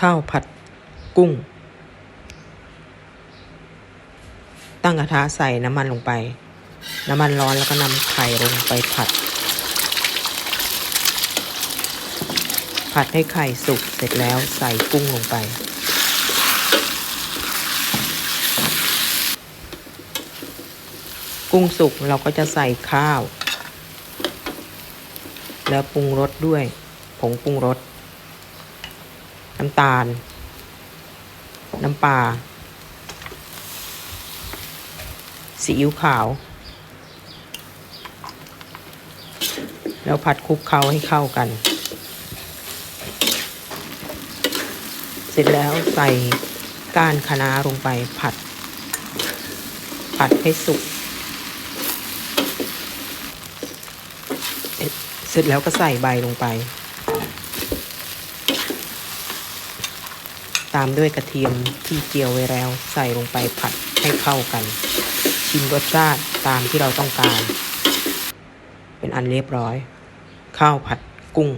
ข้าวผัดกุ้ง ตั้งกระทะใส่น้ำมันลงไป น้ำมันร้อนแล้วก็นำไข่ลงไปผัด ผัดให้ไข่สุกเสร็จแล้วใส่กุ้งลงไป กุ้งสุกเราก็จะใส่ข้าว แล้วปรุงรสด้วย ผงปรุงรส น้ำตาล น้ำปลาซีอิ๊วขาว แล้วผัดคลุกเคล้าให้เข้ากัน เสร็จแล้วใส่ก้านคะน้าลงไปผัด ผัดให้สุก เสร็จแล้วก็ใส่ใบลงไป ตามด้วยกระเทียมที่เจียวไว้แล้วใส่ลงไปผัดให้เข้ากัน ชิมรสชาติตามที่เราต้องการ เป็นอันเรียบร้อย ข้าวผัดกุ้ง